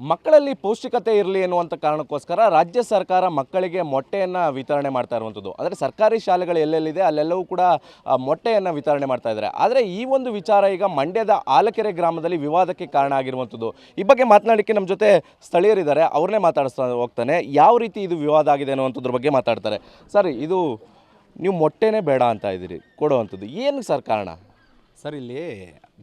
ಮಕ್ಕಳಲ್ಲಿ ಪೌಷ್ಟಿಕತೆ ಇರಲಿ ಎನ್ನುವಂಥ ಕಾರಣಕ್ಕೋಸ್ಕರ ರಾಜ್ಯ ಸರ್ಕಾರ ಮಕ್ಕಳಿಗೆ ಮೊಟ್ಟೆಯನ್ನು ವಿತರಣೆ ಮಾಡ್ತಾ ಇರುವಂಥದ್ದು. ಅಂದರೆ ಸರ್ಕಾರಿ ಶಾಲೆಗಳು ಎಲ್ಲೆಲ್ಲಿದೆ ಅಲ್ಲೆಲ್ಲವೂ ಕೂಡ ಮೊಟ್ಟೆಯನ್ನು ವಿತರಣೆ ಮಾಡ್ತಾ ಇದ್ದಾರೆ. ಆದರೆ ಈ ಒಂದು ವಿಚಾರ ಈಗ ಮಂಡ್ಯದ ಆಲಕೆರೆ ಗ್ರಾಮದಲ್ಲಿ ವಿವಾದಕ್ಕೆ ಕಾರಣ ಆಗಿರುವಂಥದ್ದು. ಈ ಬಗ್ಗೆ ಮಾತನಾಡಲಿಕ್ಕೆ ನಮ್ಮ ಜೊತೆ ಸ್ಥಳೀಯರಿದ್ದಾರೆ. ಅವ್ರನ್ನೇ ಮಾತಾಡಿಸ್ತಾ ಹೋಗ್ತಾನೆ. ಯಾವ ರೀತಿ ಇದು ವಿವಾದ ಆಗಿದೆ ಅನ್ನುವಂಥದ್ರ ಬಗ್ಗೆ ಮಾತಾಡ್ತಾರೆ. ಸರ್, ಇದು ನೀವು ಮೊಟ್ಟೆನೇ ಬೇಡ ಅಂತ ಇದ್ದೀರಿ. ಕೊಡುವಂಥದ್ದು. ಏನು ಸರ್ ಕಾರಣ? ಸರ್ ಇಲ್ಲಿ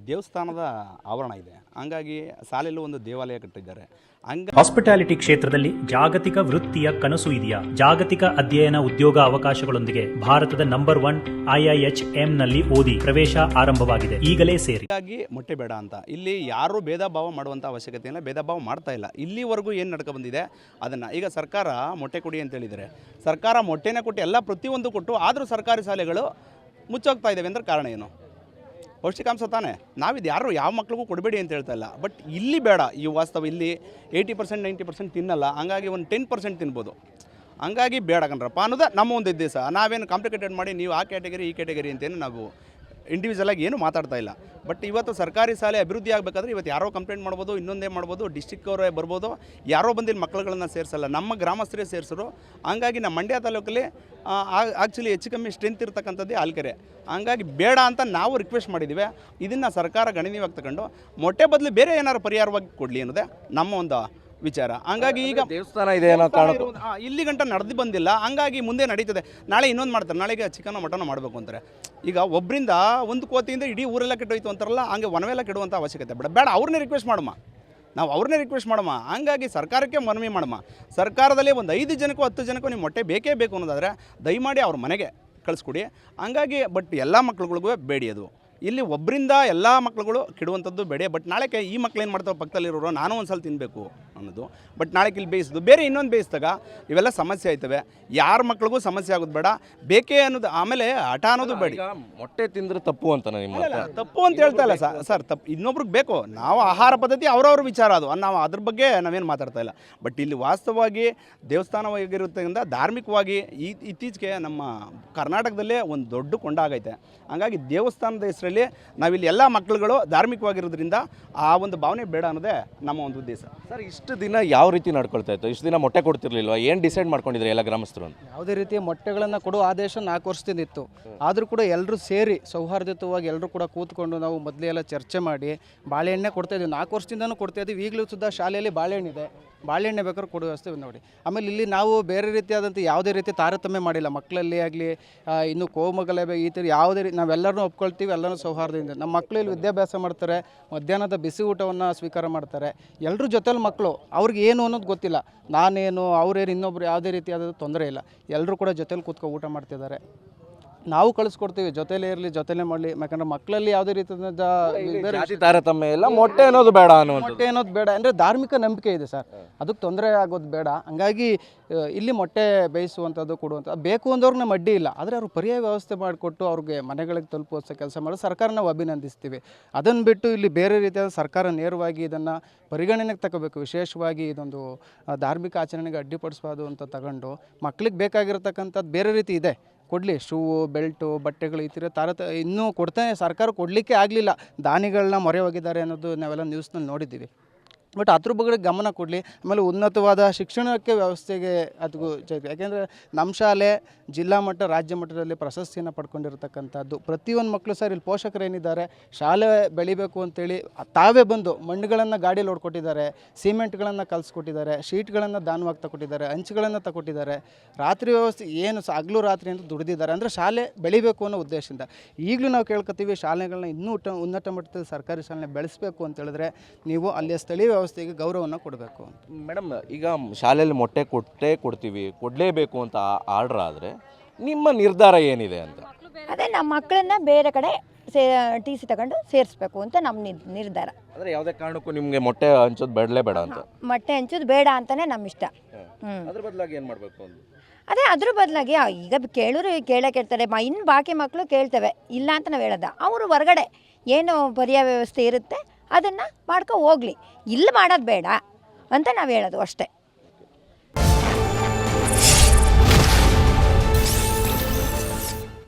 ದೇವಸ್ಥಾನದ ಆವರಣ ಇದೆ. ಹಂಗಾಗಿ ಸಾಲೆಲ್ಲೂ ಒಂದು ದೇವಾಲಯ ಕಟ್ಟಿದ್ದಾರೆ. ಹಂಗ ಹಾಸ್ಪಿಟಾಲಿಟಿ ಕ್ಷೇತ್ರದಲ್ಲಿ ಜಾಗತಿಕ ವೃತ್ತಿಯ ಕನಸು ಇದೆಯಾ? ಜಾಗತಿಕ ಅಧ್ಯಯನ ಉದ್ಯೋಗ ಅವಕಾಶಗಳೊಂದಿಗೆ ಭಾರತದ ನಂಬರ್ ಒನ್ ಐಐಎಚ್ನಲ್ಲಿ ಓದಿ ಪ್ರವೇಶ ಆರಂಭವಾಗಿದೆ. ಈಗಲೇ ಸೇರಿ. ಹಾಗಾಗಿ ಮೊಟ್ಟೆ ಬೇಡ ಅಂತ. ಇಲ್ಲಿ ಯಾರು ಭೇದ ಭಾವ ಮಾಡುವಂಥ ಅವಶ್ಯಕತೆ ಇಲ್ಲ ಭೇದ ಭಾವ ಮಾಡ್ತಾ ಇಲ್ಲ. ಇಲ್ಲಿವರೆಗೂ ಏನು ನಡ್ಕೊ ಬಂದಿದೆ? ಅದನ್ನು ಈಗ ಸರ್ಕಾರ ಮೊಟ್ಟೆ ಕೊಡಿ ಅಂತ ಹೇಳಿದರೆ ಸರ್ಕಾರ ಮೊಟ್ಟೆನೇ ಕೊಟ್ಟು ಎಲ್ಲ ಪ್ರತಿಯೊಂದು ಕೊಟ್ಟು ಆದರೂ ಸರ್ಕಾರಿ ಶಾಲೆಗಳು ಮುಚ್ಚೋಗ್ತಾ ಇದ್ದಾವೆ ಅಂದ್ರೆ ಕಾರಣ ಏನು? ಪೌಷ್ಟಿಕಾಂಶ ತಾನೇ? ನಾವಿದು ಯಾರು ಯಾವ ಮಕ್ಳಿಗೂ ಕೊಡಬೇಡಿ ಅಂತ ಹೇಳ್ತಾ ಇಲ್ಲ. ಬಟ್ ಇಲ್ಲಿ ಬೇಡ. ಈ ವಾಸ್ತವ ಇಲ್ಲಿ ಏಯ್ಟಿ ಪರ್ಸೆಂಟ್ ನೈಂಟಿ ಪರ್ಸೆಂಟ್ ತಿನ್ನಲ್ಲ. ಹಂಗಾಗಿ ಒಂದು ಟೆನ್ ಪರ್ಸೆಂಟ್ ತಿನ್ಬೋದು. ಹಂಗಾಗಿ ಬೇಡ ಕಣ್ರಪ್ಪ ಅನ್ನೋದು ನಮ್ಮ ಒಂದು ಉದ್ದೇಶ. ನಾವೇನು ಕಾಂಪ್ಲಿಕೇಟೆಡ್ ಮಾಡಿ ನೀವು ಆ ಕ್ಯಾಟಗರಿ ಈ ಕ್ಯಾಟಗರಿ ಅಂತೇನು ನಾವು ಇಂಡಿವಿಜುವಲ್ ಆಗಿ ಏನು ಮಾತಾಡ್ತಾ ಇಲ್ಲ. ಬಟ್ ಇವತ್ತು ಸರ್ಕಾರಿ ಶಾಲೆ ಅಭಿವೃದ್ಧಿ ಆಗಬೇಕಾದ್ರೆ ಇವತ್ತು ಯಾರೋ ಕಂಪ್ಲೇಂಟ್ ಮಾಡ್ಬೋದು, ಇನ್ನೊಂದೇ ಮಾಡ್ಬೋದು ಡಿಸ್ಟಿಕ್ ಅವರೇ ಬರ್ಬೋದು, ಯಾರೋ ಬಂದಿಲ್ಲ ಮಕ್ಕಳುಗಳನ್ನ ಸೇರಿಸಲ್ಲ, ನಮ್ಮ ಗ್ರಾಮಸ್ಥರೇ ಸೇರಿಸರು. ಹಂಗಾಗಿ ನಮ್ಮ ಮಂಡ್ಯ ತಾಲೂಕಲ್ಲಿ ಆ್ಯಕ್ಚುಲಿ ಹೆಚ್ಚು ಕಮ್ಮಿ ಸ್ಟ್ರೆಂತ್ ಇರ್ತಕ್ಕಂಥದ್ದೇ ಆಲ್ಕೆರೆ. ಹಂಗಾಗಿ ಬೇಡ ಅಂತ ನಾವು ರಿಕ್ವೆಸ್ಟ್ ಮಾಡಿದ್ದೀವಿ ಇದನ್ನು ಸರ್ಕಾರ ಗಣನೀಯವಾಗಿ ತಗೊಂಡು, ಮೊಟ್ಟೆ ಬದಲು ಬೇರೆ ಏನಾದ್ರು ಪರಿಹಾರವಾಗಿ ಕೊಡಲಿ ಅನ್ನೋದೇ ನಮ್ಮ ಒಂದು ವಿಚಾರ. ಹಂಗಾಗಿ ಈಗ ದೇವಸ್ಥಾನ ಇದೆ ಅನ್ನೋ ಕಾರಣ ಇಲ್ಲಿ ಗಂಟ ನಡೆದು ಬಂದಿಲ್ಲ. ಹಂಗಾಗಿ ಮುಂದೆ ನಡೀತದೆ. ನಾಳೆ ಇನ್ನೊಂದು ಮಾಡ್ತಾರೆ. ನಾಳೆಗೆ ಚಿಕನ್ ಮಟನ್ ಮಾಡಬೇಕು ಅಂತಾರೆ. ಈಗ ಒಬ್ಬರಿಂದ ಒಂದು ಕೋತಿಯಿಂದ ಇಡೀ ಊರೆಲ್ಲ ಕೆಟ್ಟೋಯ್ತು ಅಂತಾರಲ್ಲ ಹಂಗೆ ಒನವೆಲ್ಲ ಕೆಡುವಂಥ ಅವಶ್ಯಕತೆ. ಬೇಡ ಬೇಡ ಅವ್ರನ್ನೇ ರಿಕ್ವೆಸ್ಟ್ ಮಾಡಮ್ಮ ನಾವು ಅವ್ರನ್ನೇ ರಿಕ್ವೆಸ್ಟ್ ಮಾಡಮ್ಮ ಹಂಗಾಗಿ ಸರ್ಕಾರಕ್ಕೆ ಮನವಿ ಮಾಡಮ್ಮ ಸರ್ಕಾರದಲ್ಲಿ ಒಂದು ಐದು ಜನಕ್ಕೂ ಹತ್ತು ಜನಕ್ಕೂ ನೀವು ಮೊಟ್ಟೆ ಬೇಕೇ ಬೇಕು ಅನ್ನೋದಾದರೆ ದಯಮಾಡಿ ಅವ್ರ ಮನೆಗೆ ಕಳಿಸ್ಕೊಡಿ. ಹಂಗಾಗಿ ಬಟ್ ಎಲ್ಲ ಮಕ್ಳುಗಳಿಗೂ ಬೇಡಿ ಅದು. ಇಲ್ಲಿ ಒಬ್ಬರಿಂದ ಎಲ್ಲ ಮಕ್ಳುಗಳು ಕೆಡುವಂಥದ್ದು ಬೇಡ. ಬಟ್ ನಾಳೆ ಈ ಮಕ್ಳು ಏನು ಮಾಡ್ತಾವೆ ಪಕ್ಕದಲ್ಲಿರೋರು ನಾನು ಒಂದು ಸಲ ತಿನ್ನಬೇಕು ಅನ್ನೋದು. ಬಟ್ ನಾಳೆ ಇಲ್ಲಿ ಬೇಯಿಸೋದು. ಬೇರೆ ಇನ್ನೊಂದು ಬೇಯಿಸಿದಾಗ ಇವೆಲ್ಲ ಸಮಸ್ಯೆ ಆಯ್ತವೆ. ಯಾರ ಮಕ್ಳಿಗೂ ಸಮಸ್ಯೆ ಆಗೋದು ಬೇಡ. ಬೇಕೇ ಅನ್ನೋದು ಆಮೇಲೆ ಹಠ ಅನ್ನೋದು ಬೇಡಿ. ಮೊಟ್ಟೆ ತಿಂದ್ರೆ ತಪ್ಪು ಅಂತ ತಪ್ಪು ಅಂತ ಹೇಳ್ತಾ ಇಲ್ಲ ಸರ್ ಸರ್ ತಪ್ಪು ಇನ್ನೊಬ್ರಿಗೆ ಬೇಕು. ನಾವು ಆಹಾರ ಪದ್ಧತಿ ಅವ್ರವ್ರ ವಿಚಾರ ಅದು. ನಾವು ಅದ್ರ ಬಗ್ಗೆ ನಾವೇನು ಮಾತಾಡ್ತಾ ಇಲ್ಲ. ಬಟ್ ಇಲ್ಲಿ ವಾಸ್ತವವಾಗಿ ದೇವಸ್ಥಾನವಾಗಿರೋದ್ರಿಂದ ಧಾರ್ಮಿಕವಾಗಿ ಈ ಇತ್ತೀಚೆಗೆ ನಮ್ಮ ಕರ್ನಾಟಕದಲ್ಲೇ ಒಂದು ದೊಡ್ಡ ಕೊಂಡ ಆಗೈತೆ. ಹಾಗಾಗಿ ದೇವಸ್ಥಾನದ ಹೆಸರಲ್ಲಿ ನಾವಿಲ್ಲಿ ಎಲ್ಲ ಮಕ್ಕಳುಗಳು ಧಾರ್ಮಿಕವಾಗಿರೋದ್ರಿಂದ ಆ ಒಂದು ಭಾವನೆ ಬೇಡ ಅನ್ನೋದೇ ನಮ್ಮ ಒಂದು ಉದ್ದೇಶ. ಸರ್ ಇಷ್ಟು ದಿನ ಯಾವ ರೀತಿ ನಡ್ಕೊಳ್ತಾ ಇತ್ತು? ಇಷ್ಟು ದಿನ ಮೊಟ್ಟೆ ಕೊಡ್ತಿರ್ಲಿಲ್ವಾ? ಏನು ಡಿಸೈಡ್ ಮಾಡ್ಕೊಂಡಿದ್ರೆ ಎಲ್ಲ ಗ್ರಾಮಸ್ಥರು ಅಂತ? ಯಾವುದೇ ರೀತಿಯ ಮೊಟ್ಟೆಗಳನ್ನು ಕೊಡುವ ಆದೇಶ ನಾಲ್ಕು ವರ್ಷದಿಂದ ಇತ್ತು. ಆದರೂ ಕೂಡ ಎಲ್ಲರೂ ಸೇರಿ ಸೌಹಾರ್ದಯುತವಾಗಿ ಎಲ್ಲರೂ ಕೂಡ ಕೂತ್ಕೊಂಡು ನಾವು ಮೊದಲೇ ಎಲ್ಲ ಚರ್ಚೆ ಮಾಡಿ ಬಾಳೆಹಣ್ಣೆ ಕೊಡ್ತಾ ಇದ್ದೀವಿ ನಾಲ್ಕು ವರ್ಷದಿಂದನೂ ಕೊಡ್ತಾ ಇದ್ದೀವಿ ಈಗಲೂ ಸುದ್ದ ಶಾಲೆಯಲ್ಲಿ ಬಾಳೆಹಣ್ಣಿದೆ ಬಾಳೆಹಣ್ಣೆ ಬೇಕಾದ್ರೆ ಕೊಡುವ ವ್ಯವಸ್ಥೆ ನೋಡಿ. ಆಮೇಲೆ ಇಲ್ಲಿ ನಾವು ಬೇರೆ ರೀತಿಯಾದಂಥ ಯಾವುದೇ ರೀತಿ ತಾರತಮ್ಯ ಮಾಡಿಲ್ಲ. ಮಕ್ಕಳಲ್ಲಿ ಆಗಲಿ ಇನ್ನು ಕೋಮಗಲಭೆ ಈ ಥರ ಯಾವುದೇ ರೀತಿ ನಾವೆಲ್ಲರೂ ಒಪ್ಕೊಳ್ತೀವಿ ಎಲ್ಲರೂ ಸೌಹಾರ್ದದಿಂದ. ನಮ್ಮ ಮಕ್ಕಳು ಇಲ್ಲಿ ವಿದ್ಯಾಭ್ಯಾಸ ಮಾಡ್ತಾರೆ. ಮಧ್ಯಾಹ್ನದ ಬಿಸಿ ಊಟವನ್ನು ಸ್ವೀಕಾರ ಮಾಡ್ತಾರೆ. ಎಲ್ಲರೂ ಜೊತೆಲಿ ಮಕ್ಕಳು ಅವ್ರಿಗೆ ಏನು ಅನ್ನೋದು ಗೊತ್ತಿಲ್ಲ. ನಾನೇನು, ಅವ್ರೇನು, ಇನ್ನೊಬ್ರು ಯಾವುದೇ ರೀತಿಯಾದ ತೊಂದರೆ ಇಲ್ಲ. ಎಲ್ಲರೂ ಕೂಡ ಜೊತೆಲಿ ಕೂತ್ಕೊ ಊಟ ಮಾಡ್ತಿದ್ದಾರೆ. ನಾವು ಕಳಿಸ್ಕೊಡ್ತೀವಿ ಜೊತೆಲೇ ಇರಲಿ ಜೊತೆಲೇ ಮಾಡಲಿ. ಯಾಕಂದ್ರೆ ಮಕ್ಕಳಲ್ಲಿ ಯಾವುದೇ ರೀತಿಯಾದ ಬೇರೆ ಜಾತಿ ತಾರತಮ್ಯ ಇಲ್ಲ ಮೊಟ್ಟೆ ಅನ್ನೋದು ಬೇಡ ಅನ್ನುವಂಥದ್ದು. ಮೊಟ್ಟೆ ಅನ್ನೋದು ಬೇಡ. ಅಂದರೆ ಧಾರ್ಮಿಕ ನಂಬಿಕೆ ಇದೆ ಸರ್. ಅದಕ್ಕೆ ತೊಂದರೆ ಆಗೋದು ಬೇಡ. ಹಂಗಾಗಿ ಇಲ್ಲಿ ಮೊಟ್ಟೆ ಬೇಯಿಸುವಂಥದ್ದು ಕೊಡುವಂಥದ್ದು ಬೇಕು ಅಂದವ್ರಿಗೆ ನಮ್ಮ ಅಡ್ಡಿ ಇಲ್ಲ. ಆದರೆ ಅವರು ಪರ್ಯಾಯ ವ್ಯವಸ್ಥೆ ಮಾಡಿಕೊಟ್ಟು ಅವ್ರಿಗೆ ಮನೆಗಳಿಗೆ ತಲುಪುವ ಕೆಲಸ ಮಾಡೋ ಸರ್ಕಾರ ನಾವು ಅಭಿನಂದಿಸ್ತೀವಿ. ಅದನ್ನು ಬಿಟ್ಟು ಇಲ್ಲಿ ಬೇರೆ ರೀತಿಯಾದ ಸರ್ಕಾರ ನೇರವಾಗಿ ಇದನ್ನು ಪರಿಗಣನೆಗೆ ತಗೋಬೇಕು. ವಿಶೇಷವಾಗಿ ಇದೊಂದು ಆ, ಧಾರ್ಮಿಕ ಆಚರಣೆಗೆ ಅಡ್ಡಿಪಡಿಸಬಾರ್ದು ಅಂತ ತಗೊಂಡು ಮಕ್ಳಿಗೆ ಬೇಕಾಗಿರತಕ್ಕಂಥದ್ದು ಬೇರೆ ರೀತಿ ಇದೆ. ಕೊಡಲಿ, ಶೂ, ಬೆಲ್ಟು, ಬಟ್ಟೆಗಳು ಈ ಥರ ತಾರತ, ಇನ್ನೂ ಕೊಡ್ತಾನೆ ಸರ್ಕಾರ ಕೊಡಲಿಕ್ಕೆ ಆಗಲಿಲ್ಲ. ದಾನಿಗಳನ್ನ ಮೊರೆ ಹೋಗಿದ್ದಾರೆ ಅನ್ನೋದು ನಾವೆಲ್ಲ ನ್ಯೂಸ್ನಲ್ಲಿ ನೋಡಿದ್ದೀವಿ. ಬಟ್ ಅದ್ರ ಬಗ್ಗೆ ಗಮನ ಕೊಡಲಿ. ಆಮೇಲೆ ಉನ್ನತವಾದ ಶಿಕ್ಷಣಕ್ಕೆ ವ್ಯವಸ್ಥೆಗೆ ಅದಕ್ಕೂ ಜೊತೆ ಯಾಕೆಂದರೆ ನಮ್ಮ ಶಾಲೆ ಜಿಲ್ಲಾ ಮಟ್ಟ, ರಾಜ್ಯ ಮಟ್ಟದಲ್ಲಿ ಪ್ರಶಸ್ತಿಯನ್ನು ಪಡ್ಕೊಂಡಿರತಕ್ಕಂಥದ್ದು. ಪ್ರತಿಯೊಂದು ಮಕ್ಕಳು ಸರ್ ಇಲ್ಲಿ ಪೋಷಕರೇನಿದ್ದಾರೆ, ಶಾಲೆ ಬೆಳಿಬೇಕು ಅಂತೇಳಿ ತಾವೇ ಬಂದು ಮಣ್ಣುಗಳನ್ನು ಗಾಡಿಯಲ್ಲಿ ಹೊಡ್ಕೊಟ್ಟಿದ್ದಾರೆ ಸಿಮೆಂಟ್ಗಳನ್ನು ಕಲಿಸ್ಕೊಟ್ಟಿದ್ದಾರೆ, ಶೀಟ್ಗಳನ್ನು ದಾನವಾಗಿ ತಗೊಟ್ಟಿದ್ದಾರೆ ಹಂಚುಗಳನ್ನು ತಗೊಟ್ಟಿದ್ದಾರೆ ರಾತ್ರಿ ವ್ಯವಸ್ಥೆ ಏನು ಹಗಲು ರಾತ್ರಿ ಅಂತ ದುಡಿದಿದ್ದಾರೆ. ಅಂದರೆ ಶಾಲೆ ಬೆಳಿಬೇಕು ಅನ್ನೋ ಉದ್ದೇಶದಿಂದ. ಈಗಲೂ ನಾವು ಕೇಳ್ಕೊತೀವಿ ಶಾಲೆಗಳನ್ನ ಇನ್ನೂ ಉನ್ನತ ಮಟ್ಟದಲ್ಲಿ ಸರ್ಕಾರಿ ಶಾಲೆ ಬೆಳೆಸಬೇಕು ಅಂತ ಹೇಳಿದ್ರೆ ನೀವು ಅಲ್ಲಿಯ ಸ್ಥಳೀಯ ವ್ಯವಸ್ಥೆಗೆ ಗೌರವವನ್ನು ಕೊಡಬೇಕು ಮೇಡಮ್ ಈಗ ಶಾಲೆಯಲ್ಲಿ ಮೊಟ್ಟೆ ಕೊಟ್ಟೇ ಕೊಡ್ತೀವಿ ಕೊಡಲೇಬೇಕು ಅಂತ ಆರ್ಡ್ರ್ ಆದರೆ ನಿಮ್ಮ ನಿರ್ಧಾರ ಏನಿದೆ ಅಂತ? ಅದೇ ನಮ್ಮ ಮಕ್ಕಳನ್ನ ಬೇರೆ ಕಡೆ ಸೇ ಟಿ ಸಿ ತಗೊಂಡು ಸೇರಿಸ್ಬೇಕು ಅಂತ ನಮ್ಮ ನಿರ್- ನಿರ್ಧಾರ. ಅಂದರೆ ಯಾವುದೇ ಕಾರಣಕ್ಕೂ ನಿಮಗೆ ಮೊಟ್ಟೆ ಹಂಚೋದು ಬೇಡಲೇ ಬೇಡ ಅಂತ? ಮೊಟ್ಟೆ ಹಂಚೋದು ಬೇಡ ಅಂತಲೇ ನಮ್ಮ ಇಷ್ಟ. ಹ್ಞೂ ಅದ್ರ ಬದಲಾಗಿ ಏನು ಮಾಡಬೇಕು ಅಂತ? ಅದೇ ಅದ್ರ ಬದಲಾಗಿ ಈಗ ಕೇಳೋರು ಕೇಳೇ ಕೇಳ್ತಾರೆ ಮ ಇನ್ನು ಬಾಕಿ ಮಕ್ಕಳು ಕೇಳ್ತೇವೆ ಇಲ್ಲ ಅಂತ ನಾವು ಹೇಳೋದ. ಅವರು ಹೊರಗಡೆ ಏನು ಪರ್ಯಾಯ ವ್ಯವಸ್ಥೆ ಇರುತ್ತೆ ಅದನ್ನು ಮಾಡ್ಕೊ ಹೋಗ್ಲಿ. ಇಲ್ಲಿ ಮಾಡೋದು ಬೇಡ ಅಂತ ನಾವು ಹೇಳೋದು ಅಷ್ಟೇ.